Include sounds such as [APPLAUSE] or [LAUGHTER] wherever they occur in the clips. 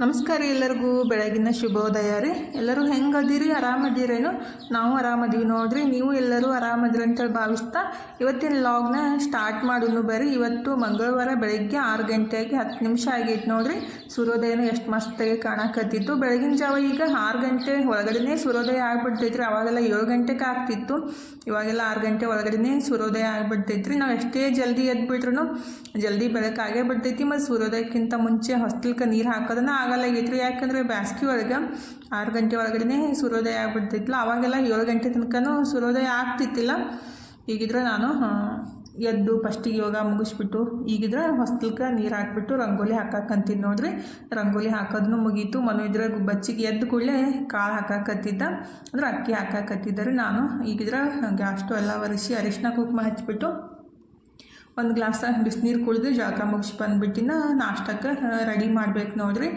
ನಮಸ್ಕಾರ ಎಲ್ಲರಿಗೂ ಬೆಳಗಿನ ಶುಭೋದಯ ರೀ. ಎಲ್ಲರೂ ಹೆಂಗೆ ಅದೀರಿ ಆರಾಮದೀರೇನು? ನಾವು ಆರಾಮದೀವಿ ನೋಡ್ರಿ, ನೀವು ಎಲ್ಲರೂ ಆರಾಮದ್ರಿ ಅಂತೇಳಿ ಭಾವಿಸ್ತಾ ಇವತ್ತಿನ ಲಾಗ್ನ ಸ್ಟಾರ್ಟ್ ಮಾಡೋನು ಬರ್ರಿ. ಇವತ್ತು ಮಂಗಳವಾರ ಬೆಳಗ್ಗೆ ಆರು ಗಂಟೆಗೆ ಹತ್ತು ನಿಮಿಷ ಆಗೈತೆ ನೋಡ್ರಿ. ಸೂರ್ಯೋದಯನ ಎಷ್ಟು ಮಸ್ತಾಗಿ ಕಾಣಕತ್ತಿತ್ತು. ಬೆಳಗಿನ ಜಾವ ಈಗ ಆರು ಗಂಟೆ ಒಳಗಡೆನೇ ಸೂರ್ಯೋದಯ ಆಗ್ಬಿಡ್ತೈತ್ರಿ. ಅವಾಗೆಲ್ಲ ಏಳು ಗಂಟೆಗೆ ಆಗ್ತಿತ್ತು. ಇವಾಗೆಲ್ಲ ಆರು ಗಂಟೆ ಒಳಗಡೆನೇ ಸೂರ್ಯೋದಯ ಆಗ್ಬಿಡ್ತೈತ್ರಿ. ನಾವು ಎಷ್ಟೇ ಜಲ್ದಿ ಎದ್ಬಿಟ್ರು ಜಲ್ದಿ ಬೆಳಕಾಗೇ ಬಿಡ್ತೈತಿ. ಮತ್ತು ಸೂರ್ಯೋದಯಕ್ಕಿಂತ ಮುಂಚೆ ಹೊಸ್ತಿಲ್ಕ ನೀರು ಹಾಕೋದನ್ನ ಆಗಲ್ಲ ಆಗೈತ್ರಿ. ಯಾಕಂದರೆ ಬ್ಯಾಸ್ಗೆ ಒಳಗೆ ಆರು ಗಂಟೆ ಒಳಗಡೆ ಸೂರ್ಯೋದಯ ಆಗ್ಬಿಡ್ತಿತ್ತಲ್ಲ, ಅವಾಗೆಲ್ಲ ಏಳು ಗಂಟೆ ತನಕನೂ ಸೂರ್ಯೋದಯ ಆಗ್ತಿತ್ತಿಲ್ಲ. ಈಗಿದ್ರೆ ನಾನು ಎದ್ದು ಫಸ್ಟಿಗೆ ಯೋಗ ಮುಗಿಸ್ಬಿಟ್ಟು, ಈಗಿದ್ರೆ ಹೊಸ್ತಲ್ಕ ನೀರು ಹಾಕ್ಬಿಟ್ಟು ರಂಗೋಲಿ ಹಾಕಕ್ಕಂತೀನಿ ನೋಡ್ರಿ. ರಂಗೋಲಿ ಹಾಕೋದನ್ನು ಮುಗೀತು. ಮನು ಇದ್ರೆ ಬಚ್ಚಿಗೆ ಎದ್ದು ಕೂಡಲೇ ಕಾಳು ಹಾಕಾಕತ್ತಿದ್ದ. ಅಂದ್ರೆ ಅಕ್ಕಿ ಹಾಕಾಕತ್ತಿದ್ದಾರೆ ನಾನು. ಈಗಿದ್ರೆ ಗ್ಯಾಸ್ಟು ಎಲ್ಲ ಒರೆಸಿ ಅರಿಶಿನ ಕುಕ್ಮ ಹಚ್ಬಿಟ್ಟು ಒಂದು ಗ್ಲಾಸ್ ಬಿಸಿನೀರು ಕುಡಿದು ಜಳಕ ಮುಗಿಸಿ ಬಂದ್ಬಿಟ್ಟಿನ ನಾಷ್ಟಕ್ಕೆ ರೆಡಿ ಮಾಡ್ಬೇಕು ನೋಡ್ರಿ.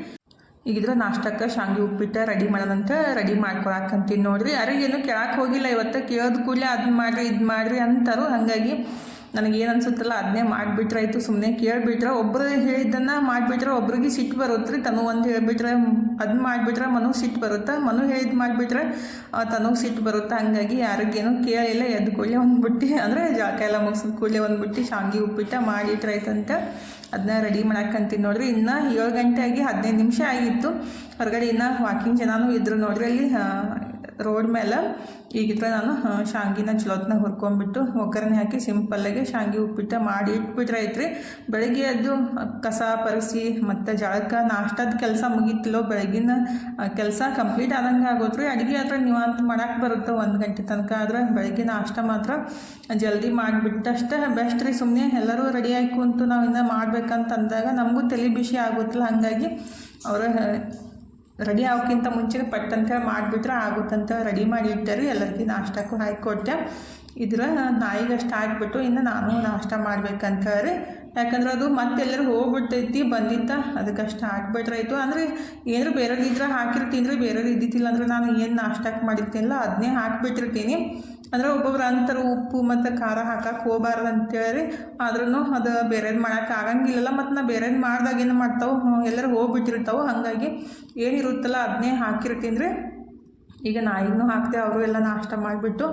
ಈಗಿದ್ರೆ ನಾಷ್ಟಕ್ಕೆ ಶಾಂಗಿ ಉಪ್ಪಿಟ್ಟು ರೆಡಿ ಮಾಡೋದಂತ ರೆಡಿ ಮಾಡ್ಕೊಳಕ್ಕಂತೀನಿ ನೋಡ್ರಿ. ಯಾರಿಗೇನು ಕೇಳಕ್ಕೆ ಹೋಗಿಲ್ಲ, ಇವತ್ತು ಕೇಳೋದು ಕೂಡಲೇ ಅದು ಮಾಡಿರಿ, ಇದು ಮಾಡಿರಿ ಅಂತಾರು ಹಾಗಾಗಿ ನನಗೇನು ಅನ್ಸುತ್ತಲ್ಲ ಅದನ್ನೇ ಮಾಡಿಬಿಟ್ರಾಯ್ತು ಸುಮ್ಮನೆ ಕೇಳಿಬಿಟ್ರೆ ಒಬ್ಬರು ಹೇಳಿದ್ದನ್ನು ಮಾಡಿಬಿಟ್ರೆ ಒಬ್ರಿಗೆ ಸಿಟ್ಟು ಬರುತ್ತೆ ರೀ. ತನು ಒಂದು ಹೇಳಿಬಿಟ್ರೆ ಅದು ಮಾಡಿಬಿಟ್ರೆ ಮನಗೆ ಸಿಟ್ಟು ಬರುತ್ತೆ, ಮನು ಹೇಳಿದ್ದು ಮಾಡಿಬಿಟ್ರೆ ತನಗೆ ಸಿಟ್ಟು ಬರುತ್ತೆ. ಹಂಗಾಗಿ ಯಾರಿಗೇನು ಕೇಳಿಲ್ಲ, ಎದ್ದು ಕೂಡಲೇ ಒಂದು ಬುಟ್ಟಿ. ಅಂದರೆ ಜಾಕ ಎಲ್ಲ ಮುಗಿಸಿದ ಕೂಡಲೇ ಒಂದು ಶಾಂಗಿ ಉಪ್ಪಿಟ್ಟು ಮಾಡಿಟ್ರಾಯ್ತಂತ ಅದನ್ನ ರೆಡಿ ಮಾಡಕ್ಕಂತೀನಿ ನೋಡ್ರಿ. ಇನ್ನು ಏಳು ಗಂಟೆ ಆಗಿ ಹದಿನೈದು ನಿಮಿಷ ಆಗಿತ್ತು. ಹೊರಗಡೆ ಇನ್ನು ವಾಕಿಂಗ್ ಜನನೂ ಇದ್ರು ನೋಡ್ರಿ. ಅಲ್ಲಿ ರೋಡ್ ಮೇಲೆ. ಈಗಿದ್ರೆ ನಾನು ಶಾಂಗಿನ ಚಲೋತ್ನಾಗ ಹುರ್ಕೊಂಡ್ಬಿಟ್ಟು ಒಗ್ಗರಣೆ ಹಾಕಿ ಸಿಂಪಲ್ಲಾಗಿ ಶಾಂಗಿ ಉಪ್ಪಿಟ್ಟು ಮಾಡಿ ಇಟ್ಬಿಟ್ರೆ ಐತ್ರಿ. ಬೆಳಗ್ಗೆ ಎದ್ದು ಕಸ ಪರಿಸಿ ಮತ್ತು ಜಳಕ ನಾಷ್ಟದ ಕೆಲಸ ಮುಗೀತಿಲ್ಲೋ ಬೆಳಗಿನ ಕೆಲಸ ಕಂಪ್ಲೀಟ್ ಆದಂಗೆ ಆಗೋತ್ರಿ. ಅಡುಗೆ ಆದರೆ ನೀವು ಅಂತ ಮಾಡಕ್ಕೆ ಬರುತ್ತೆ ಒಂದು ಗಂಟೆ ತನಕ. ಆದ್ರೆ ಬೆಳಗ್ಗೆ ನಾಷ್ಟ ಮಾತ್ರ ಜಲ್ದಿ ಮಾಡಿಬಿಟ್ಟಷ್ಟೇ ಬೆಸ್ಟ್ ರೀ. ಸುಮ್ಮನೆ ಎಲ್ಲರೂ ರೆಡಿಯಾಗಿ ಕುಂತು ನಾವು ಇನ್ನೂ ಮಾಡ್ಬೇಕಂತ ಅಂದಾಗ ನಮಗೂ ತಲೆ ಬಿಸಿ ಆಗುತ್ತಲ್ಲ. ಹಾಗಾಗಿ ಅವರು ರೆಡಿ ಆಗೋಕ್ಕಿಂತ ಮುಂಚೆ ಪಟ್ಟಂತ ಮಾಡಿಬಿಟ್ರೆ ಆಗುತ್ತಂತ ರೆಡಿ ಮಾಡಿ ಇಟ್ಟರು. ಎಲ್ಲರಿಗೂ ನಾಷ್ಟಕ್ಕೂ ಹಾಕಿ ಕೊಟ್ಟೆ ಇದ್ರ ನಾಯಿಗಷ್ಟು ಹಾಕ್ಬಿಟ್ಟು ಇನ್ನು ನಾನು ನಾಷ್ಟ ಮಾಡ್ಬೇಕಂತ ಹೇಳಿ ಯಾಕಂದ್ರೆ ಅದು ಮತ್ತೆಲ್ಲರೂ ಹೋಗ್ಬಿಡ್ತೈತಿ, ಬಂದಿತ್ತ ಅದಕ್ಕಷ್ಟು ಹಾಕ್ಬಿಟ್ರಾಯ್ತು ಅಂದರೆ ಏನಾರು ಬೇರೆಯವ್ರು ಇದ್ರೆ ಹಾಕಿರ್ತೀನಿ ರೀ ಬೇರೆಯವ್ರು ಇದ್ದಿತ್ತಿಲ್ಲ ಅಂದ್ರೆ ನಾನು ಏನು ನಾಷ್ಟಕ್ಕೆ ಮಾಡಿರ್ತೀನಲ್ಲ ಅದನ್ನೇ ಹಾಕ್ಬಿಟ್ಟಿರ್ತೀನಿ. ಅಂದ್ರೆ ಒಬ್ಬೊಬ್ರು ಅಂತಾರೆ ಉಪ್ಪು ಮತ್ತು ಖಾರ ಹಾಕಕ್ಕೆ ಹೋಗಬಾರ್ದು ಅಂತೇಳಿ ಆದ್ರೂ ಅದು ಬೇರೆದು ಮಾಡೋಕೆ ಆಗಂಗಿಲ್ಲಲ್ಲ, ಮತ್ತು ನಾ ಬೇರೆದು ಮಾಡ್ದಾಗ ಏನು ಮಾಡ್ತಾವೆ ಎಲ್ಲರೂ ಹೋಗ್ಬಿಟ್ಟಿರ್ತಾವೆ, ಹಾಗಾಗಿ ಏನಿರುತ್ತಲ್ಲ ಅದನ್ನೇ ಹಾಕಿರ್ತೀನಿ ಈಗ ನಾಯಿನೂ ಹಾಕ್ತೆ ಅವರು ಎಲ್ಲ ನಾಷ್ಟ ಮಾಡಿಬಿಟ್ಟು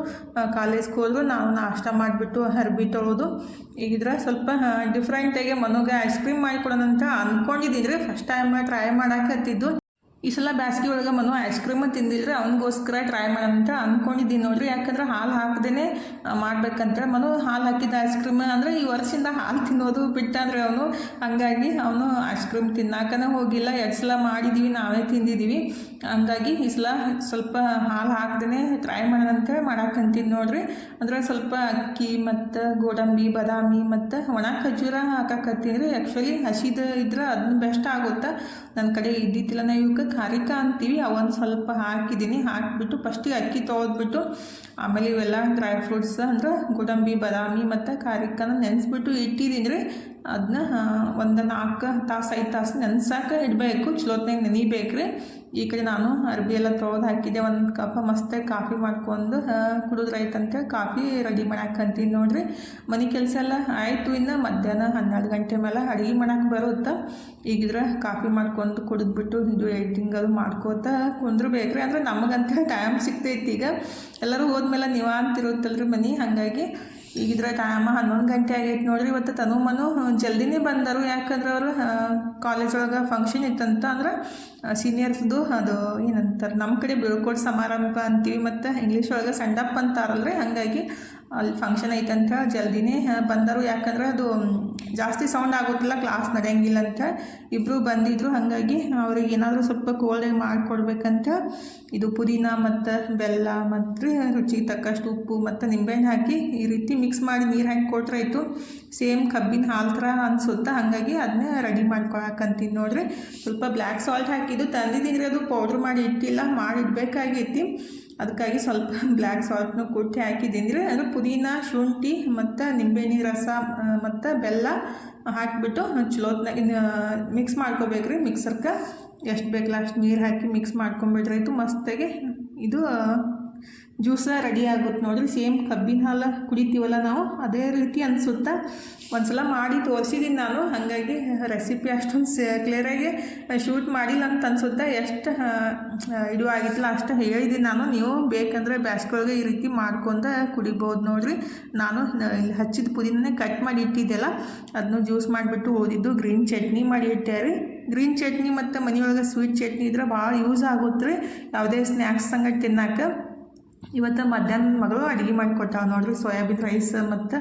ಕಾಲೇಜ್ಗೆ ಹೋದ್ರು, ನಾವು ನಾಷ್ಟ ಮಾಡಿಬಿಟ್ಟು ಅರ್ಬಿ ತೊಳೋದು ಈಗಿದ್ರೆ ಸ್ವಲ್ಪ ಡಿಫ್ರೆಂಟಾಗಿ ಮನೋಗೆ ಐಸ್ ಕ್ರೀಮ್ ಮಾಡಿಕೊಡೋಣ ಅಂತ ರೀ. ಫಸ್ಟ್ ಟೈಮ್ ಟ್ರೈ ಮಾಡಾಕತ್ತಿದ್ದು. ಈ ಸಲ ಬ್ಯಾಸ್ಗೆ ಒಳಗೆ ಮನು ಐಸ್ ಕ್ರೀಮ್ ತಿಂದಿದ್ರೆ ಅವನಿಗೋಸ್ಕರ ಟ್ರೈ ಮಾಡೋಣ ಅಂತ ಅಂದ್ಕೊಂಡಿದ್ದೀನಿ ನೋಡ್ರಿ. ಯಾಕಂದ್ರೆ ಹಾಲು ಹಾಕದೇ ಮಾಡ್ಬೇಕಂತ. ಮನು ಹಾಲು ಹಾಕಿದ ಐಸ್ ಕ್ರೀಮ್ ಅಂದರೆ ಈ ವರ್ಷದಿಂದ ಹಾಲು ತಿನ್ನೋದು ಬಿಟ್ಟಂದ್ರೆ ಅವನು, ಹಂಗಾಗಿ ಅವನು ಐಸ್ ಕ್ರೀಮ್ ತಿನ್ನಾಕನೇ ಹೋಗಿಲ್ಲ. ಎರಡು ಸಲ ಮಾಡಿದ್ದೀವಿ ನಾವೇ ತಿಂದಿದ್ದೀವಿ ಹಂಗಾಗಿ ಈ ಸಲ ಸ್ವಲ್ಪ ಹಾಲು ಹಾಕ್ದೇ ಟ್ರೈ ಮಾಡೋಣ ಅಂತೇಳಿ ಮಾಡಾಕಂತೀನಿ ನೋಡ್ರಿ. ಅಂದ್ರೆ ಸ್ವಲ್ಪ ಅಕ್ಕಿ ಮತ್ತು ಗೋಡಂಬಿ, ಬಾದಾಮಿ ಮತ್ತು ಒಣ ಖಜೂರ ಹಾಕಕತ್ತೀನಿ ರೀ. ಆ್ಯಕ್ಚುಲಿ ಹಸಿದು ಇದ್ರೆ ಅದನ್ನ ಬೆಸ್ಟ್ ಆಗುತ್ತೆ. ನನ್ನ ಕಡೆ ಇದ್ದಿತ್ತಿಲ್ಲ ಇವಕ್ಕೆ ಖಾರಿಕ ಅಂತೀವಿ. ಅವೊಂದು ಸ್ವಲ್ಪ ಹಾಕಿದ್ದೀನಿ ಹಾಕಿಬಿಟ್ಟು ಫಸ್ಟಿಗೆ ಅಕ್ಕಿ ತೊಳೆದ್ಬಿಟ್ಟು, ಆಮೇಲೆ ಇವೆಲ್ಲ ಡ್ರೈ ಫ್ರೂಟ್ಸ್ ಅಂದ್ರೆ ಗೋಡಂಬಿ, ಬಾದಾಮಿ ಮತ್ತು ಖಾರಿಕನ ನೆನೆಸ್ಬಿಟ್ಟು ಇಟ್ಟಿದ್ದೀನಿ ರೀ. ಅದನ್ನ ಒಂದು ನಾಲ್ಕು ತಾಸು, ಐದು ತಾಸು ನೆನ್ಸಾಕ ಇಡಬೇಕು. ಚಲೋತ್ನಾಗ ನೆನಿಬೇಕು ರೀ ಈ ಕಡೆ ನಾನು ಅರ್ಬಿ ಎಲ್ಲ ತೊಳೆದು ಹಾಕಿದ್ದೆ. ಒಂದು ಕಪ್ ಮಸ್ತಾಗಿ ಕಾಫಿ ಮಾಡ್ಕೊಂಡು ಕುಡಿದ್ರಾಯ್ತಂತ ಕಾಫಿ ರೆಡಿ ಮಾಡಾಕಂತೀನಿ ನೋಡಿರಿ. ಮನೆ ಕೆಲಸ ಎಲ್ಲ ಆಯಿತು ಇನ್ನು ಮಧ್ಯಾಹ್ನ ಹನ್ನೆರಡು ಗಂಟೆ ಮೇಲೆ ಅಡುಗೆ ಮಾಡಕ್ಕೆ ಬರುತ್ತೆ. ಈಗಿದ್ರೆ ಕಾಫಿ ಮಾಡ್ಕೊಂಡು ಕುಡಿದ್ಬಿಟ್ಟು ಇದು ಎಡಿಟಿಂಗ್ ಅದು ಮಾಡ್ಕೋತ ಕುಂದ್ರಬೇಕ್ರಿ. ಅಂದ್ರೆ ನಮಗಂತ ಟೈಮ್ ಸಿಗ್ತೈತಿ ಈಗ. ಎಲ್ಲರೂ ಹೋದ್ಮೇಲೆ ನಿವಾಂತಿರುತ್ತಲ್ರಿ ಮನೆ. ಹಾಗಾಗಿ ಈಗಿದ್ರೆ ಟೈಮ್ ಹನ್ನೊಂದು ಗಂಟೆ ಆಗೈತೆ ನೋಡ್ರಿ, ಇವತ್ತು ತನು ಮನು ಜಲ್ದಿನೇ ಬಂದರು. ಯಾಕಂದ್ರೆ ಅವರು ಕಾಲೇಜ್ ಒಳಗೆ ಫಂಕ್ಷನ್ ಇತ್ತಂತ ಅಂದ್ರೆ ಸೀನಿಯರ್ಸ್ದು ಅದು ಏನಂತಾರೆ ನಮ್ಮ ಕಡೆ ಬೀಳ್ಕೊಡ್ ಸಮಾರಂಭ ಅಂತೀವಿ ಮತ್ತು ಇಂಗ್ಲೀಷ್ ಒಳಗೆ ಸಂಡಪ್ ಅಂತಾರಲ್ರಿ, ಹಾಗಾಗಿ ಅಲ್ಲಿ ಫಂಕ್ಷನ್ ಐತಂತ ಜಲ್ದಿನೇ ಬಂದರು. ಯಾಕಂದ್ರೆ ಅದು ಜಾಸ್ತಿ ಸೌಂಡ್ ಆಗುತ್ತಿಲ್ಲ ಕ್ಲಾಸ್ ನಡೆಯಂಗಿಲ್ಲ ಅಂತ ಇಬ್ಬರು ಬಂದಿದ್ರು. ಹಾಗಾಗಿ ಅವ್ರಿಗೆ ಏನಾದರೂ ಸ್ವಲ್ಪ ಕೋಲ್ಡಾಗಿ ಮಾಡಿಕೊಡ್ಬೇಕಂತ ಇದು ಪುದೀನ ಮತ್ತು ಬೆಲ್ಲ ಮತ್ತು ರುಚಿಗೆ ತಕ್ಕಷ್ಟು ಉಪ್ಪು ಮತ್ತು ನಿಂಬೆಹಣ್ಣು ಹಾಕಿ ಈ ರೀತಿ ಮಿಕ್ಸ್ ಮಾಡಿ ನೀರು ಹಾಕಿ ಕೊಟ್ರಾಯ್ತು ಸೇಮ್ ಕಬ್ಬಿನ ಹಾಲು ಥರ ಅನ್ಸುತ್ತೆ? ಹಾಗಾಗಿ ಅದನ್ನೇ ರೆಡಿ ಮಾಡ್ಕೊಳ್ಳಾಕಂತೀನಿ ನೋಡಿರಿ. ಸ್ವಲ್ಪ ಬ್ಲ್ಯಾಕ್ ಸಾಲ್ಟ್ ಹಾಕಿದ್ದು ತಂದಿದ್ದೀನಿ ಅದು ಪೌಡ್ರ್ ಮಾಡಿ ಇಟ್ಟಿಲ್ಲ ಮಾಡಿ ಇಡಬೇಕಾಗೈತಿ ಅದಕ್ಕಾಗಿ ಸ್ವಲ್ಪ ಬ್ಲ್ಯಾಕ್ ಸಾಲ್ಟ್ನು ಕುಟ್ಟಿ ಹಾಕಿದ್ದೀನಿ ರೀ ಅಂದ್ರೆ ಪುದೀನ, ಶುಂಠಿ ಮತ್ತು ನಿಂಬೆಹಣ್ಣಿನ ರಸ ಮತ್ತು ಬೆಲ್ಲ ಹಾಕಿಬಿಟ್ಟು ಚಲೋತ್ನಾಗ ಮಿಕ್ಸ್ ಮಾಡ್ಕೋಬೇಕ್ರಿ. ಮಿಕ್ಸರ್ಗೆ ಎಷ್ಟು ಬೇಕಲ್ಲ ಅಷ್ಟು ನೀರು ಹಾಕಿ ಮಿಕ್ಸ್ ಮಾಡ್ಕೊಂಬಿಟ್ರಾಯ್ತು ಮಸ್ತಾಗಿ ಇದು ಜ್ಯೂಸ ರೆಡಿ ಆಗುತ್ತೆ ನೋಡಿ ಸೇಮ್ ಕಬ್ಬಿನ ಹಾಲು ಕುಡಿತೀವಲ್ಲ ನಾವು, ಅದೇ ರೀತಿ ಅನಿಸುತ್ತಾ? ಒಂದ್ಸಲ ಮಾಡಿ ತೋರಿಸಿದ್ದೀನಿ ನಾನು, ಹಾಗಾಗಿ ರೆಸಿಪಿ ಅಷ್ಟೊಂದು ಕ್ಲಿಯರಾಗಿ ಶೂಟ್ ಮಾಡಿಲ್ಲ ಅಂತ ಅನಿಸುತ್ತೆ? ಎಷ್ಟು ಇದು ಆಗಿತ್ತಲ್ಲ, ಅಷ್ಟು ಹೇಳಿದ್ದೀನಿ ನಾನು. ನೀವು ಬೇಕಂದರೆ ಬ್ಯಾಸ್ಕೊಳಗೆ ಈ ರೀತಿ ಮಾಡ್ಕೊಂಡು ಕುಡಿಬೋದು ನೋಡಿರಿ. ನಾನು ಇಲ್ಲಿ ಹಚ್ಚಿದ ಪುದೀನೇ ಕಟ್ ಮಾಡಿ ಇಟ್ಟಿದ್ದೆಲ್ಲ ಅದನ್ನು ಜ್ಯೂಸ್ ಮಾಡಿಬಿಟ್ಟು ಓದಿದ್ದು ಗ್ರೀನ್ ಚಟ್ನಿ ಮಾಡಿ ಇಟ್ಟೆ ರೀ. ಗ್ರೀನ್ ಚಟ್ನಿ ಮತ್ತು ಮನೆಯೊಳಗೆ ಸ್ವೀಟ್ ಚಟ್ನಿ ಇದ್ರೆ ಭಾಳ ಯೂಸ್ ಆಗುತ್ತೆ ರೀ. ಯಾವುದೇ ಸ್ನ್ಯಾಕ್ಸ್ ಸಂಗಡ ತಿನ್ನಕ್ಕೆ ಇವತ್ತು ಮಧ್ಯಾಹ್ನ ಮಗಳು ಅಡುಗೆ ಮಾಡಿಕೊಟ್ಟಾಳ ನೋಡ್ರಿ, ಸೋಯಾಬೀನ್ ರೈಸ್ ಮತ್ತು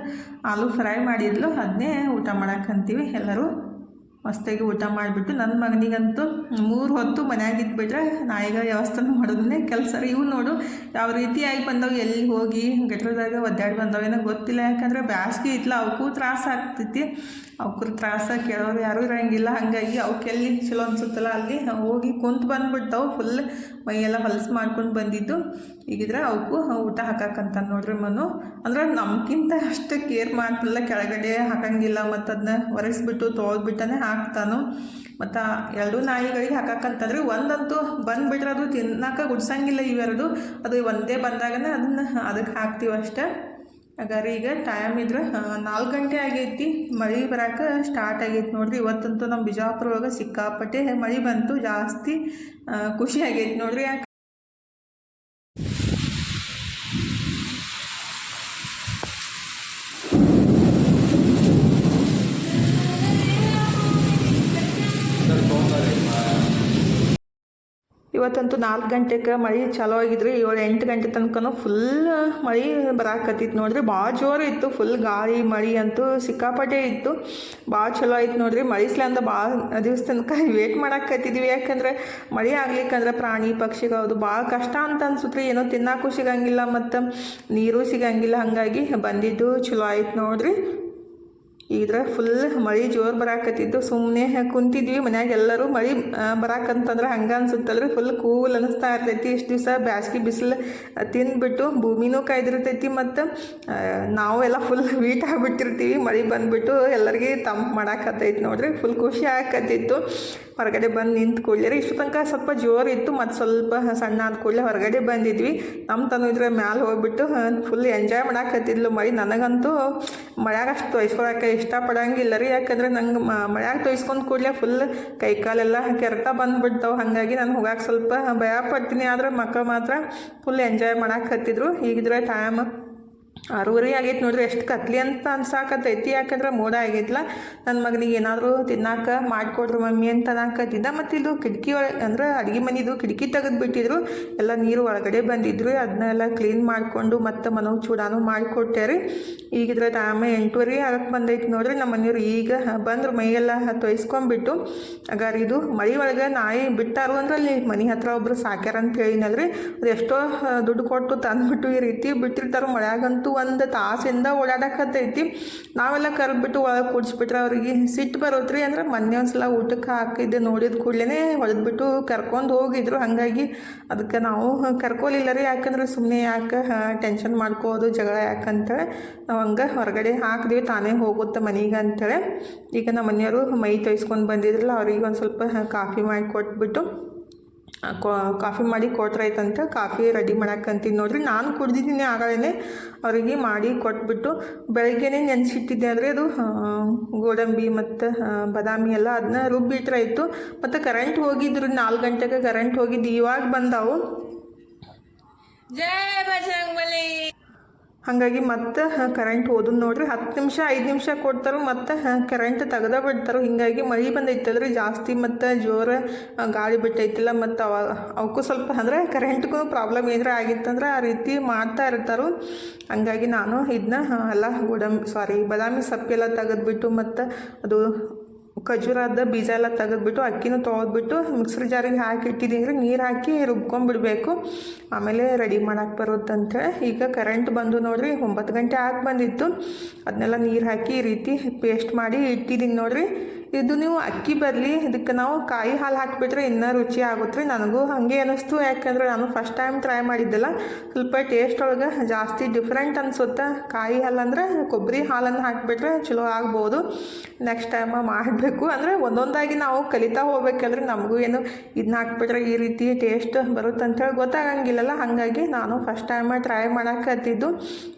ಆಲೂ ಫ್ರೈ ಮಾಡಿದ್ಲು ಅದನ್ನೇ ಊಟ ಮಾಡಕ್ಕಂತೀವಿ ಎಲ್ಲರೂ. ಮಸ್ತಾಗಿ ಊಟ ಮಾಡಿಬಿಟ್ಟು ನನ್ನ ಮಗನಿಗಂತೂ ಮೂರು ಹೊತ್ತು ಮನ್ಯಾಗ ಇದ್ಬಿಟ್ರೆ ನಾಯಿಗ ವ್ಯವಸ್ಥೆ ಮಾಡೋದನ್ನೇ ಕೆಲಸ. ಇವು ನೋಡು, ಯಾವ ರೀತಿಯಾಗಿ ಬಂದವು, ಎಲ್ಲಿ ಹೋಗಿ, ಗಟ್ರದಾಗ ಒದ್ದಾಡಿ ಬಂದವು, ಏನೋ ಗೊತ್ತಿಲ್ಲ. ಯಾಕಂದ್ರೆ ಬ್ಯಾಸ್ಗೆ ಇತ್ತಲ್ಲ ಅವಕ್ಕೂ ತ್ರಾಸ ಆಗ್ತೈತಿ. ಅವಕ್ಕೂ ತ್ರಾಸ ಕೇಳೋರು ಯಾರೂ ಇರಂಗಿಲ್ಲ. ಹಾಗಾಗಿ ಅವಕ್ಕೆಲ್ಲಿ ಚಲೋ ಅನ್ಸುತ್ತಲ್ಲ, ಅಲ್ಲಿ ಹೋಗಿ ಕುಂತು ಬಂದುಬಿಡ್ತಾವೆ. ಫುಲ್ ಮೈಯೆಲ್ಲ ಹೊಲಸು ಮಾಡ್ಕೊಂಡು ಬಂದಿದ್ದು. ಈಗಿದ್ರೆ ಅವಕ್ಕೂ ಊಟ ಹಾಕಕ್ಕಂತ ನೋಡ್ರಿ ಮನು. ಅಂದ್ರೆ ನಮ್ಗಿಂತ ಅಷ್ಟು ಕೇರ್ ಮಾಡ್ತಿಲ್ಲ, ಕೆಳಗಡೆ ಹಾಕಂಗಿಲ್ಲ ಮತ್ತು ಅದನ್ನ ಒರೆಸ್ಬಿಟ್ಟು, ತೊಳೆದ್ಬಿಟ್ಟನೆ ಹಾಕ್ತಾನು. ಮತ್ತು ಎರಡೂ ನಾಯಿಗಳಿಗೆ ಹಾಕಕ್ಕಂತಂದ್ರೆ ಒಂದಂತೂ ಬಂದುಬಿಟ್ರೆ ಅದು ತಿನ್ನಕ್ಕೆ ಗುಡ್ಸಂಗಿಲ್ಲ ಇವೆರಡು. ಅದು ಒಂದೇ ಬಂದಾಗನೇ ಅದನ್ನು ಅದಕ್ಕೆ ಹಾಕ್ತೀವಿ ಅಷ್ಟೆ. ಹಾಗಾದ್ರೆ ಈಗ ಟೈಮ್ ಇದ್ರೆ ನಾಲ್ಕು ಗಂಟೆ ಆಗೈತಿ ಮಳೆ ಬರೋಕೆ ಸ್ಟಾರ್ಟ್ ಆಗೈತಿ ನೋಡಿರಿ. ಇವತ್ತಂತೂ ನಮ್ಮ ಬಿಜಾಪುರ ಒಳಗೆ ಸಿಕ್ಕಾಪಟ್ಟೆ ಮಳೆ ಬಂತು, ಜಾಸ್ತಿ ಖುಷಿ ಆಗೈತಿ ನೋಡಿರಿ. ಯಾಕೆ ಇವತ್ತಂತೂ ನಾಲ್ಕು ಗಂಟೆಗೆ ಮಳೆ ಚಲೋ ಆಗಿದ್ರಿ. ಏಳು ಎಂಟು ಗಂಟೆ ತನಕನೂ ಫುಲ್ ಮಳೆ ಬರಾಕತ್ತಿತ್ತು ನೋಡ್ರಿ. ಭಾಳ ಜೋರು ಇತ್ತು ಫುಲ್ ಗಾಳಿ, ಮಳೆ ಅಂತೂ ಸಿಕ್ಕಾಪಟ್ಟೆ ಇತ್ತು. ಭಾಳ ಚಲೋ ಆಯ್ತು ನೋಡ್ರಿ. ಮಳಿಸ್ಲ ಅಂತ ಭಾಳ ದಿವ್ಸ ತನಕ [LAUGHS] ವೇಟ್ ಮಾಡಾಕತ್ತಿದ್ವಿ. ಯಾಕಂದ್ರೆ ಮಳೆ ಆಗ್ಲಿಕ್ಕಂದ್ರೆ ಪ್ರಾಣಿ ಪಕ್ಷಿಗಳದು ಭಾಳ ಕಷ್ಟ ಅಂತ ಅನ್ಸುತ್ತೆ ಏನೋ ತಿನ್ನಾಕು ಸಿಗಂಗಿಲ್ಲ ಮತ್ತು ನೀರು ಸಿಗಂಗಿಲ್ಲ. ಹಾಗಾಗಿ ಬಂದಿದ್ದು ಚಲೋ ಆಯ್ತು ನೋಡ್ರಿ. ಇದ್ರ ಫುಲ್ ಮಳೆ ಜೋರು ಬರಾಕತ್ತಿದ್ದು ಸುಮ್ಮನೆ ಕುಂತಿದ್ವಿ ಮನ್ಯಾಗ ಎಲ್ಲರೂ ಮಳೆ ಬರಾಕಂತಂದ್ರೆ ಹಂಗೆ ಅನ್ಸುತ್ತಲ್ರಿ. ಫುಲ್ ಕೂಲ್ ಅನಿಸ್ತಾ ಇರ್ತೈತಿ. ಇಷ್ಟು ದಿವಸ ಬ್ಯಾಸ್ಗೆ ಬಿಸಿಲು ತಿಂದ್ಬಿಟ್ಟು ಭೂಮಿನೂ ಕಾಯ್ದಿರ್ತೈತಿ ಮತ್ತು ನಾವು ಎಲ್ಲ ಫುಲ್ [LAUGHS] ವೀಟ್ ಆಗಿಬಿಟ್ಟಿರ್ತೀವಿ. ಮಳೆ ಬಂದ್ಬಿಟ್ಟು ಎಲ್ಲರಿಗೆ ತಂಪು ಮಾಡಾಕತ್ತೈತಿ ನೋಡ್ರಿ. ಫುಲ್ ಖುಷಿ ಆಗಕತ್ತಿತ್ತು ಹೊರಗಡೆ ಬಂದು ನಿಂತು ಕೂಡಲೇ ಇಷ್ಟು ತನಕ ಸ್ವಲ್ಪ ಜೋರಿತ್ತು ಮತ್ತು ಸ್ವಲ್ಪ ಸಣ್ಣ ಆದ ಕೂಡಲೇ ಹೊರಗಡೆ ಬಂದಿದ್ವಿ. ನಮ್ಮ ತನು ಇದ್ರ ಮ್ಯಾಲೆ ಹೋಗ್ಬಿಟ್ಟು ಫುಲ್ ಎಂಜಾಯ್ ಮಾಡಾಕತ್ತಿದ್ಲು ಮಳೆ ನನಗಂತೂ ಮಳೆಯಾಗ ಅಷ್ಟು ತೊಯ್ಸ್ಕೊಳಕ್ಕೆ ಇಷ್ಟಪಡಂಗಿಲ್ಲ ರೀ ಯಾಕಂದರೆ ನಂಗೆ ಮಳ್ಯಾಗ ತೊಯ್ಸ್ಕೊಂಡು ಕೂಡಲೇ ಫುಲ್ ಕೈ ಕಾಲೆಲ್ಲ ಕೆರೆತ ಬಂದುಬಿಡ್ತಾವೆ. ಹಾಗಾಗಿ ನಾನು ಹೋಗಕ್ಕೆ ಸ್ವಲ್ಪ ಭಯ ಪಡ್ತೀನಿ. ಆದ್ರೆ ಮಕ್ಕಳು ಮಾತ್ರ ಫುಲ್ ಎಂಜಾಯ್ ಮಾಡಾಕತ್ತಿದ್ರು. ಈಗಿದ್ರೆ ಟೈಮ್ ಆರೂವರೆ ಆಗೈತೆ ನೋಡ್ರಿ, ಎಷ್ಟು ಕತ್ಲಿ ಅಂತ ಅನ್ಸಾಕತ್ತೈತಿ. ಯಾಕಂದ್ರೆ ಮೋಡ ಆಗೈತಲ್ಲ ನನ್ನ ಮಗನಿಗೆ ಏನಾದರೂ ತಿನ್ನಾಕ ಮಾಡಿಕೊಡ್ರಿ ಮಮ್ಮಿ ಅಂತ ಅನ್ನಾಕತ್ತಿದ್ದ. ಮತ್ತು ಇದು ಕಿಟಕಿ ಒಳಗೆ ಅಂದ್ರೆ ಅಡುಗೆ ಮನಿದು ಕಿಟಕಿ ತೆಗೆದು ಬಿಟ್ಟಿದ್ರು. ಎಲ್ಲ ನೀರು ಒಳಗಡೆ ಬಂದಿದ್ರು. ಅದನ್ನೆಲ್ಲ ಕ್ಲೀನ್ ಮಾಡಿಕೊಂಡು ಮತ್ತೆ ಮನೋ ಚೂಡಾನು ಮಾಡಿಕೊಟ್ಟೆ ರೀ. ಈಗಿದ್ರೆ ಟೈಮ್ ಎಂಟೂವರೆ ಆಗಕ್ಕೆ ಬಂದೈತಿ ನೋಡ್ರಿ ನಮ್ಮ ಮನೆಯವ್ರು. ಈಗ ಬಂದ್ರು ಮೈಯೆಲ್ಲ ತೊಯ್ಸ್ಕೊಂಬಿಟ್ಟು ಅಗಾರ ಇದು ಮಳೆ ಒಳಗೆ ನಾಯಿ ಬಿಟ್ಟಾರು ಅಂದ್ರೆ ಅಲ್ಲಿ ಮನೆ ಹತ್ರ ಒಬ್ರು ಸಾಕ್ಯಾರ ಅಂತ ಹೇಳಿನಲ್ರಿ. ಅದು ಎಷ್ಟೋ ದುಡ್ಡು ಕೊಟ್ಟು ತಂದ್ಬಿಟ್ಟು ಈ ರೀತಿ ಬಿಟ್ಟಿರ್ತಾರೆ ಮಳ್ಯಾಗಂತೂ ಒಂದು ತಾಸಿಂದ ಓಡಾಡಕತ್ತೈತಿ. ನಾವೆಲ್ಲ ಕರೆದ್ಬಿಟ್ಟು ಒಳಗೆ ಕೂಡಿಸ್ಬಿಟ್ರೆ ಅವ್ರಿಗೆ ಸಿಟ್ಟು ಬರೋತ್ರಿ ಅಂದ್ರೆ ಮೊನ್ನೆ ಒಂದ್ಸಲ ಊಟಕ್ಕೆ ಹಾಕಿದ್ದೆ ನೋಡಿದ ಕೂಡಲೇ ಹೊಡೆದ್ಬಿಟ್ಟು ಕರ್ಕೊಂಡು ಹೋಗಿದ್ರು. ಹಾಗಾಗಿ ಅದಕ್ಕೆ ನಾವು ಕರ್ಕೊಲಿಲ್ಲ ರೀ. ಯಾಕಂದ್ರೆ ಸುಮ್ಮನೆ ಯಾಕೆ ಟೆನ್ಷನ್ ಮಾಡ್ಕೋದು, ಜಗಳ ಯಾಕಂತೇಳಿ ನಾವು ಹಂಗೆ ಹೊರಗಡೆ ಹಾಕಿದ್ವಿ. ತಾನೇ ಹೋಗುತ್ತೆ ಮನೆಗೆ ಅಂತೇಳಿ. ಈಗ ನಮ್ಮ ಮನೆಯವರು ಮೈ ತೊಯ್ಸ್ಕೊಂಡು ಬಂದಿದ್ರಲ್ಲ, ಅವ್ರಿಗೆ ಒಂದು ಸ್ವಲ್ಪ ಕಾಫಿ ಮಾಡಿ ಕೊಟ್ಬಿಟ್ಟು ಕಾಫಿ ಮಾಡಿ ಕೊಟ್ರೈತಂತ ಕಾಫಿ ರೆಡಿ ಮಾಡಕ್ಕಂತೀನಿ ನೋಡ್ರಿ. ನಾನು ಕುಡ್ದಿದ್ದೀನಿ ಆಗಲೇ ಅವರಿಗೆ ಮಾಡಿ ಕೊಟ್ಬಿಟ್ಟು ಬೆಳಗ್ಗೆನೇ ನೆನೆಸಿಟ್ಟಿದ್ದೆ. ಅಂದರೆ ಅದು ಗೋಡಂಬಿ ಮತ್ತು ಬಾದಾಮಿ ಎಲ್ಲ ಅದನ್ನ ರುಬ್ಬಿಟ್ರಾಯಿತು. ಮತ್ತು ಕರೆಂಟ್ ಹೋಗಿದ್ರು. ನಾಲ್ಕು ಗಂಟೆಗೆ ಕರೆಂಟ್ ಹೋಗಿದ್ದು. ಇವಾಗ ಬಂದವು. ಜಯ ಬಜರಂಗಬಲಿ ಹಾಗಾಗಿ ಮತ್ತೆ ಕರೆಂಟ್ ಹೋದ್ ನೋಡ್ರಿ. ಹತ್ತು ನಿಮಿಷ, ಐದು ನಿಮಿಷ ಕೊಡ್ತಾರೋ ಮತ್ತೆ ಕರೆಂಟ್ ತೆಗ್ದ ಬಿಡ್ತಾರೋ ಹಿಂಗಾಗಿ ಮಳೆ ಬಂದೈತಲ್ರಿ ಜಾಸ್ತಿ ಮತ್ತು ಜೋರ ಗಾಳಿ ಬಿಟ್ಟೈತಿಲ್ಲ ಮತ್ತು ಅವ, ಅವಕ್ಕೂ ಸ್ವಲ್ಪ ಅಂದರೆ ಕರೆಂಟ್ಗೂ ಪ್ರಾಬ್ಲಮ್ ಏನಾರ ಆಗಿತ್ತಂದ್ರೆ ಆ ರೀತಿ ಮಾಡ್ತಾ ಇರ್ತಾರೆ. ಹಂಗಾಗಿ ನಾನು ಇದನ್ನ ಎಲ್ಲ ಗೋಡಂಬಿ ಸಾರಿ ಬಾದಾಮಿ ಸಪ್ಪೆಲ್ಲ ತೆಗೆದ್ಬಿಟ್ಟು ಮತ್ತು ಅದು ಖಜೂರದ ಬೀಜ ಎಲ್ಲ ತೆಗೆದ್ಬಿಟ್ಟು ಅಕ್ಕಿನೂ ತೊಗೊದ್ಬಿಟ್ಟು ಮಿಕ್ಸರ್ ಜಾರಿಗೆ ಹಾಕಿ ಇಟ್ಟಿದ್ದೀನಿ. ನೀರು ಹಾಕಿ ರುಬ್ಕೊಂಡ್ಬಿಡಬೇಕು. ಆಮೇಲೆ ರೆಡಿ ಮಾಡೋಕ್ಕೆ ಬರುತ್ತಂತೇಳಿ ಈಗ ಕರೆಂಟ್ ಬಂದು ನೋಡಿರಿ ಒಂಬತ್ತು ಗಂಟೆ ಆಗಿ ಬಂದಿತ್ತು. ಅದನ್ನೆಲ್ಲ ನೀರು ಹಾಕಿ ಈ ರೀತಿ ಪೇಸ್ಟ್ ಮಾಡಿ ಇಟ್ಟಿದ್ದೀನಿ ನೋಡ್ರಿ. ಇದು ನೀವು ಅಕ್ಕಿ ಬರಲಿ, ಇದಕ್ಕೆ ನಾವು ಕಾಯಿ ಹಾಲು ಹಾಕಿಬಿಟ್ರೆ ಇನ್ನೂ ರುಚಿ ಆಗುತ್ತೆ. ರೀ ನನಗೂ ಹಾಗೆ ಅನ್ನಿಸ್ತು, ಯಾಕಂದ್ರೆ ನಾನು ಫಸ್ಟ್ ಟೈಮ್ ಟ್ರೈ ಮಾಡಿದ್ದೆಲ್ಲ. ಸ್ವಲ್ಪ ಟೇಸ್ಟ್ ಒಳಗೆ ಜಾಸ್ತಿ ಡಿಫ್ರೆಂಟ್ ಅನ್ಸುತ್ತೆ. ಕಾಯಿ ಹಾಲು ಅಂದ್ರೆ ಕೊಬ್ಬರಿ ಹಾಲನ್ನು ಹಾಕಿಬಿಟ್ರೆ ಚಲೋ ಆಗ್ಬೋದು. ನೆಕ್ಸ್ಟ್ ಟೈಮ್ ಮಾಡಬೇಕು. ಅಂದರೆ ಒಂದೊಂದಾಗಿ ನಾವು ಕಲಿತಾ ಹೋಗ್ಬೇಕಂದ್ರೆ ನಮಗೂ ಏನು ಇದನ್ನ ಹಾಕ್ಬಿಟ್ರೆ ಈ ರೀತಿ ಟೇಸ್ಟ್ ಬರುತ್ತೆ ಅಂತೇಳಿ ಗೊತ್ತಾಗಂಗಿಲ್ಲಲ್ಲ. ಹಾಗಾಗಿ ನಾನು ಫಸ್ಟ್ ಟೈಮ್ ಟ್ರೈ ಮಾಡಾಕತ್ತಿದ್ದು.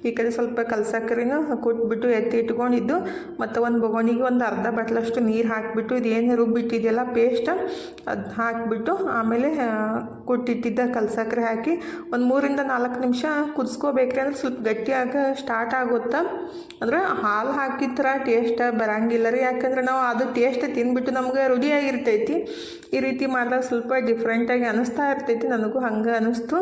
ಈ ಕಡೆ ಸ್ವಲ್ಪ ಕಲ್ಸಕ್ಕರಿನೂ ಕೊಟ್ಬಿಟ್ಟು ಎತ್ತಿ ಇಟ್ಕೊಂಡಿದ್ದು. ಮತ್ತು ಒಂದು ಬೊಗೋಣಿಗೆ ಒಂದು ಅರ್ಧ ಬಟ್ಲಷ್ಟು ನೀರು ಹಾಕಿಬಿಟ್ಟು ಇದೇನು ರುಬ್ಬಿಟ್ಟಿದೆಯಲ್ಲ ಪೇಸ್ಟ್ ಅದು ಹಾಕಿಬಿಟ್ಟು ಆಮೇಲೆ ಕೊಟ್ಟಿಟ್ಟಿದ್ದ ಕಲ್ಸಕ್ಕರೆ ಹಾಕಿ ಒಂದು ಮೂರಿಂದ ನಾಲ್ಕು ನಿಮಿಷ ಕುದಿಸ್ಕೋಬೇಕ್ರಿ ಅಂದ್ರೆ ಸ್ವಲ್ಪ ಗಟ್ಟಿಯಾಗ ಸ್ಟಾರ್ಟ್ ಆಗುತ್ತೆ? ಅಂದ್ರೆ ಹಾಲು ಹಾಕಿದ ಥರ ಟೇಸ್ಟ್ ಬರಂಗಿಲ್ಲ ರೀ. ಯಾಕಂದ್ರೆ ನಾವು ಅದು ಟೇಸ್ಟ್ ತಿಂದ್ಬಿಟ್ಟು ನಮ್ಗೆ ರುಡಿಯಾಗಿರ್ತೈತಿ ಈ ರೀತಿ ಮಾಡಿದಾಗ ಸ್ವಲ್ಪ ಡಿಫ್ರೆಂಟಾಗಿ ಅನಿಸ್ತಾ ಇರ್ತೈತಿ. ನನಗೂ ಹಂಗೆ ಅನ್ನಿಸ್ತು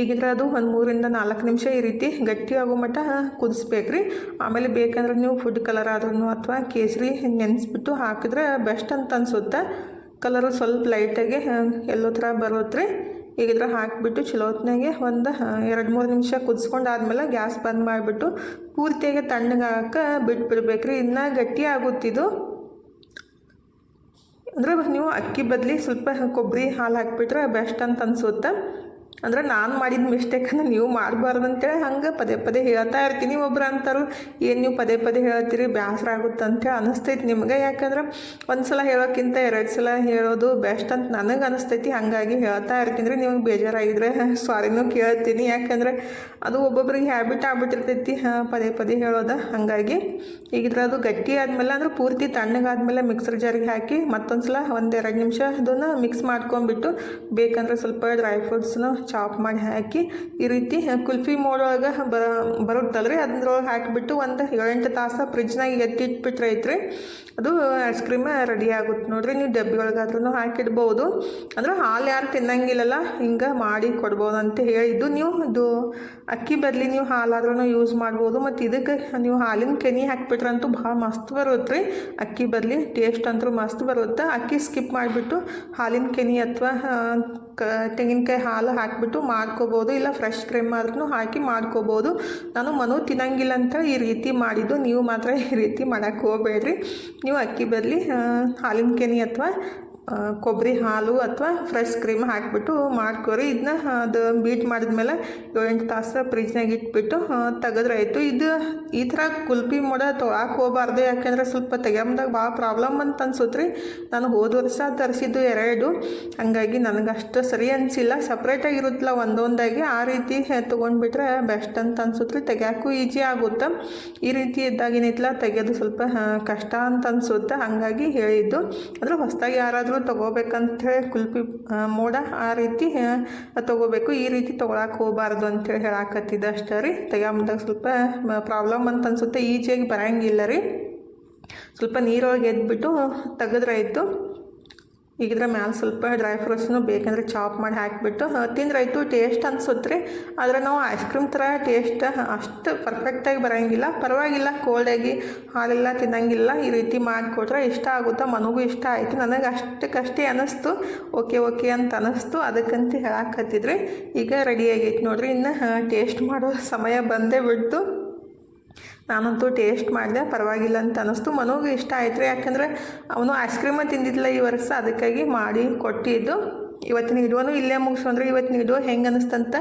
ಈಗಿದ್ರೆ ಅದು ಒಂದು ಮೂರಿಂದ ನಾಲ್ಕು ನಿಮಿಷ ಈ ರೀತಿ ಗಟ್ಟಿ ಆಗೋ ಮಟ್ಟ ಕುದಿಸ್ಬೇಕ್ರಿ. ಆಮೇಲೆ ಬೇಕಂದ್ರೆ ನೀವು ಫುಡ್ ಕಲರ್ ಆದ್ರೂ ಅಥವಾ ಕೇಸರಿ ನೆನೆಸ್ಬಿಟ್ಟು ಹಾಕಿದ್ರೆ ಬೆಸ್ಟ್ ಅಂತ ಅನ್ಸುತ್ತೆ. ಕಲರು ಸ್ವಲ್ಪ ಲೈಟಾಗಿ ಎಲ್ಲೋ ಥರ ಬರುತ್ತೆ ರೀ ಈಗಿದ್ರೆ ಹಾಕಿಬಿಟ್ಟು ಚಲೋ ಹೊತ್ನಾಗೆ ಒಂದು ಎರಡು, ಮೂರು ನಿಮಿಷ ಕುದಿಸ್ಕೊಂಡು ಆದಮೇಲೆ ಗ್ಯಾಸ್ ಬಂದ್ ಮಾಡಿಬಿಟ್ಟು ಪೂರ್ತಿಯಾಗಿ ತಣ್ಣಗಾಕ ಬಿಟ್ಬಿಡ್ಬೇಕ್ರಿ. ಇನ್ನೂ ಗಟ್ಟಿ ಆಗುತ್ತಿದ್ದು ಅಂದರೆ ನೀವು ಅಕ್ಕಿ ಬದಲಿ ಸ್ವಲ್ಪ ಕೊಬ್ಬರಿ ಹಾಲು ಹಾಕಿಬಿಟ್ರೆ ಬೆಸ್ಟ್ ಅಂತ ಅನ್ಸುತ್ತೆ. ಅಂದ್ರೆ ನಾನು ಮಾಡಿದ ಮಿಸ್ಟೇಕನ್ನು ನೀವು ಮಾಡಬಾರ್ದು ಅಂತೇಳಿ ಹಂಗೆ ಪದೇ ಪದೇ ಹೇಳ್ತಾ ಇರ್ತೀನಿ ಒಬ್ರು ಅಂತಾರು ಏನು ನೀವು ಪದೇ ಪದೇ ಹೇಳ್ತೀರಿ ಬೇಸರ ಆಗುತ್ತೆ ಅಂತೇಳಿ ಅನಿಸ್ತೈತಿ ನಿಮ್ಗೆ. ಯಾಕಂದ್ರೆ ಒಂದು ಸಲ ಹೇಳೋಕ್ಕಿಂತ ಎರಡು ಸಲ ಹೇಳೋದು ಬೆಸ್ಟ್ ಅಂತ ನನಗೆ ಅನಿಸ್ತೈತಿ. ಹಾಗಾಗಿ ಹೇಳ್ತಾ ಇರ್ತೀನಿ ರೀ. ನಿಮಗೆ ಬೇಜಾರಾಗಿದ್ರೆ [LAUGHS] ಸಾರಿನೂ ಕೇಳ್ತೀನಿ. ಯಾಕಂದ್ರೆ ಅದು ಒಬ್ಬೊಬ್ರಿಗೆ ಹ್ಯಾಬಿಟ್ ಆಗ್ಬಿಟ್ಟಿರ್ತೈತಿ. ಪದೇ ಪದೇ ಹೇಳೋದು. ಹಾಗಾಗಿ ಈಗಿದ್ರೆ ಅದು ಗಟ್ಟಿ ಆದಮೇಲೆ ಅಂದ್ರೆ ಪೂರ್ತಿ ತಣ್ಣಗಾದ್ಮೇಲೆ ಮಿಕ್ಸರ್ ಜಾರಿಗೆ ಹಾಕಿ ಮತ್ತೊಂದು ಸಲ ಒಂದು ಎರಡು ನಿಮಿಷ ಅದನ್ನು ಮಿಕ್ಸ್ ಮಾಡ್ಕೊಂಬಿಟ್ಟು ಬೇಕಂದ್ರೆ ಸ್ವಲ್ಪ ಡ್ರೈ ಫ್ರೂಟ್ಸ್ನ ಚಾಪ್ ಮಾಡಿ ಹಾಕಿ ಈ ರೀತಿ ಕುಲ್ಫಿ ಮೋಡೊಳಗೆ ಬರ ಬರುತ್ತಲ್ಲ ರೀ ಅದ್ರೊಳಗೆ ಹಾಕಿಬಿಟ್ಟು ಒಂದು ಏಳೆಂಟು ತಾಸು ಫ್ರಿಜ್ನಾಗ ಎತ್ತಿಟ್ಬಿಟ್ರೆ ಐತ್ರಿ. ಅದು ಐಸ್ ಕ್ರೀಮ್ ರೆಡಿ ಆಗುತ್ತೆ ನೋಡ್ರಿ. ನೀವು ಡಬ್ಬಿ ಒಳಗಾದ್ರೂ ಹಾಕಿಡ್ಬೋದು. ಅಂದ್ರೆ ಹಾಲು ಯಾರು ತಿನ್ನಂಗಿಲ್ಲಲ್ಲ, ಹಿಂಗೆ ಮಾಡಿ ಕೊಡ್ಬೋದು ಅಂತ ಹೇಳಿದ್ದು. ನೀವು ಇದು ಅಕ್ಕಿ ಬದಲಿ ನೀವು ಹಾಲಾದ್ರೂ ಯೂಸ್ ಮಾಡ್ಬೋದು. ಮತ್ತು ಇದಕ್ಕೆ ನೀವು ಹಾಲಿನ ಕೆನಿ ಹಾಕಿಬಿಟ್ರಂತೂ ಭಾಳ ಮಸ್ತ್ ಬರುತ್ತೆ ರೀ ಅಕ್ಕಿ ಬದಲಿ ಟೇಸ್ಟ್ ಅಂತೂ ಮಸ್ತ್ ಬರುತ್ತೆ. ಅಕ್ಕಿ ಸ್ಕಿಪ್ ಮಾಡಿಬಿಟ್ಟು ಹಾಲಿನ ಕೆನಿ ಅಥವಾ ಕ, ತೆಂಗಿನಕಾಯಿ ಹಾಲು ಹಾಕಿಬಿಟ್ಟು ಮಾಡ್ಕೋಬೋದು. ಇಲ್ಲ ಫ್ರೆಶ್ ಕ್ರೀಮ್ ಆದ್ರೂ ಹಾಕಿ ಮಾಡ್ಕೋಬೋದು. ನಾನು ಮನು ತಿನ್ನಂಗಿಲ್ಲ ಅಂತ ಈ ರೀತಿ ಮಾಡಿದ್ದು. ನೀವು ಮಾತ್ರ ಈ ರೀತಿ ಮಾಡೋಕ್ಕೆ ಹೋಗಬೇಡ್ರಿ. ನೀವು ಅಕ್ಕಿ ಬದಲಿ ಹಾಲಿನ ಕೆನೆ ಅಥವಾ ಕೊಬ್ಬರಿ ಹಾಲು ಅಥವಾ ಫ್ರೆಶ್ ಕ್ರೀಮ್ ಹಾಕಿಬಿಟ್ಟು ಮಾಡ್ಕೋರಿ. ಇದನ್ನ ಅದು ಬೀಟ್ ಮಾಡಿದ್ಮೇಲೆ ಏಳೆಂಟು ತಾಸು ಫ್ರಿಜ್ನಾಗ ಇಟ್ಬಿಟ್ಟು ತೆಗೆದ್ರಾಯ್ತು. ಇದು, ಈ ಥರ ಕುಲ್ಪಿ ಮೋಡ ತೊಗೊಳಕ್ಕೆ ಹೋಗಬಾರ್ದು. ಯಾಕೆಂದ್ರೆ ಸ್ವಲ್ಪ ತೆಗ್ಯಂದಾಗ ಭಾಳ ಪ್ರಾಬ್ಲಮ್ ಅಂತ ಅನ್ಸುತ್ತೆ ರೀ ನಾನು ಹೋದ ವರ್ಷ ತರಿಸಿದ್ದು ಎರಡು. ಹಂಗಾಗಿ ನನಗೆ ಅಷ್ಟು ಸರಿ ಅನಿಸಿಲ್ಲ. ಸಪ್ರೇಟಾಗಿ ಇರುತ್ತಲ್ಲ ಒಂದೊಂದಾಗಿ. ಆ ರೀತಿ ತೊಗೊಂಡ್ಬಿಟ್ರೆ ಬೆಸ್ಟ್ ಅಂತ ಅನ್ಸುತ್ತೆ ರೀ ತೆಗಿಯೋಕ್ಕೂ ಈಜಿ ಆಗುತ್ತೆ. ಈ ರೀತಿ ಇದ್ದಾಗ ಏನೈತಲ್ಲ ತೆಗೆಯೋದು ಸ್ವಲ್ಪ ಕಷ್ಟ ಅಂತ ಅನ್ಸುತ್ತೆ. ಹಾಗಾಗಿ ಹೇಳಿದ್ದು. ಅಂದರೆ ಹೊಸದಾಗಿ ಯಾರಾದರೂ ತೊಗೋಬೇಕಂತ ಹೇಳಿ ಕುಲ್ಪಿ ಮೋಡ ಆ ರೀತಿ ತಗೋಬೇಕು. ಈ ರೀತಿ ತೊಗೊಳಕ್ಕೆ ಹೋಗಬಾರ್ದು ಅಂತೇಳಿ ಹೇಳಾಕತ್ತಿದ್ದೆ ಅಷ್ಟೇ ರೀ. ತೆಗ್ಯಾಂಬಂದಾಗ ಸ್ವಲ್ಪ ಪ್ರಾಬ್ಲಮ್ ಅಂತ ಅನ್ಸುತ್ತೆ. ಈಜಿಯಾಗಿ ಬರೋಂಗಿಲ್ಲ ರೀ. ಸ್ವಲ್ಪ ನೀರೊಳಗೆ ಎದ್ಬಿಟ್ಟು ತೆಗೆದ್ರಾಯ್ತು ಇದ್ರ ಮ್ಯಾಲೆ ಸ್ವಲ್ಪ ಡ್ರೈ ಫ್ರೂಟ್ಸ್ನು ಬೇಕಂದ್ರೆ ಚಾಪ್ ಮಾಡಿ ಹಾಕಿಬಿಟ್ಟು ತಿಂದ್ರಾಯ್ತು ಟೇಸ್ಟ್ ಅನ್ಸುತ್ತೆ ಆದರೆ ನಾವು ಐಸ್ ಕ್ರೀಮ್ ಥರ ಟೇಸ್ಟ್ ಅಷ್ಟು ಪರ್ಫೆಕ್ಟಾಗಿ ಬರೋಂಗಿಲ್ಲ. ಪರವಾಗಿಲ್ಲ ಕೋಲ್ಡಾಗಿ ಹಾಲೆಲ್ಲ ತಿನ್ನಂಗಿಲ್ಲ. ಈ ರೀತಿ ಮಾಡಿಕೊಟ್ರೆ ಇಷ್ಟ ಆಗುತ್ತಾ? ಮನಗೂ ಇಷ್ಟ ಆಯಿತು. ನನಗೆ ಅಷ್ಟಕ್ಕಷ್ಟೇ ಅನ್ನಿಸ್ತು ಓಕೆ ಓಕೆ ಅಂತ ಅನ್ನಿಸ್ತು ಅದಕ್ಕಂತ ಹೇಳಾಕತ್ತಿದ್ರಿ. ಈಗ ರೆಡಿ ಆಗೈತೆ ನೋಡ್ರಿ. ಇನ್ನು ಟೇಸ್ಟ್ ಮಾಡೋ ಸಮಯ ಬಂದೇ ಬಿಡ್ತು. ನಾನಂತೂ ಟೇಸ್ಟ್ ಮಾಡಿದೆ, ಪರವಾಗಿಲ್ಲ ಅಂತ ಅನ್ನಿಸ್ತು ಮನೋಗೂ ಇಷ್ಟ ಆಯ್ತು ರೀ, ಯಾಕಂದರೆ ಅವನು ಐಸ್ ಕ್ರೀಮ ತಿಂದಿದ್ದಿಲ್ಲ ಈ ವರ್ಷ, ಅದಕ್ಕಾಗಿ ಮಾಡಿ ಕೊಟ್ಟಿದ್ದು. ಇವತ್ತಿನ ವಿಡಿಯೋನು ಇಲ್ಲೇ ಮುಗಿಸೋಂದ್ರೆ ಇವತ್ತಿನ ವಿಡಿಯೋ ಹೆಂಗೆ ಅನ್ನಿಸ್ತಂತ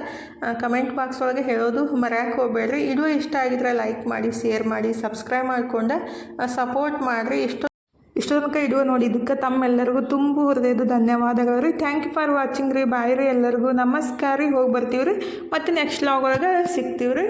ಕಮೆಂಟ್ ಬಾಕ್ಸ್ ಒಳಗೆ ಹೇಳೋದು ಮರ್ಯಾಕೆ ಹೋಗಬೇಡ್ರಿ. ವಿಡಿಯೋ ಇಷ್ಟ ಆಗಿದ್ರೆ ಲೈಕ್ ಮಾಡಿ ಶೇರ್ ಮಾಡಿ ಸಬ್ಸ್ಕ್ರೈಬ್ ಮಾಡಿಕೊಂಡು ಸಪೋರ್ಟ್ ಮಾಡಿರಿ. ಇಷ್ಟು ಇಷ್ಟು ತನಕ ನೋಡಿ ನೋಡಿದ್ದಕ್ಕೆ ತಮ್ಮೆಲ್ಲರಿಗೂ ತುಂಬ ಹೃದಯದ ಧನ್ಯವಾದಗಳು ರೀ. ಥ್ಯಾಂಕ್ ಯು ಫಾರ್ ವಾಚಿಂಗ್ ರೀ. ಬಾಯ್ ರೀ ಎಲ್ಲರಿಗೂ. ನಮಸ್ಕಾರ ರೀ. ಹೋಗಿ ಬರ್ತೀವಿ ರೀ. ಮತ್ತು ನೆಕ್ಸ್ಟ್ ಲಾಗ್ ಒಳಗೆ ಸಿಗ್ತೀವಿ ರೀ.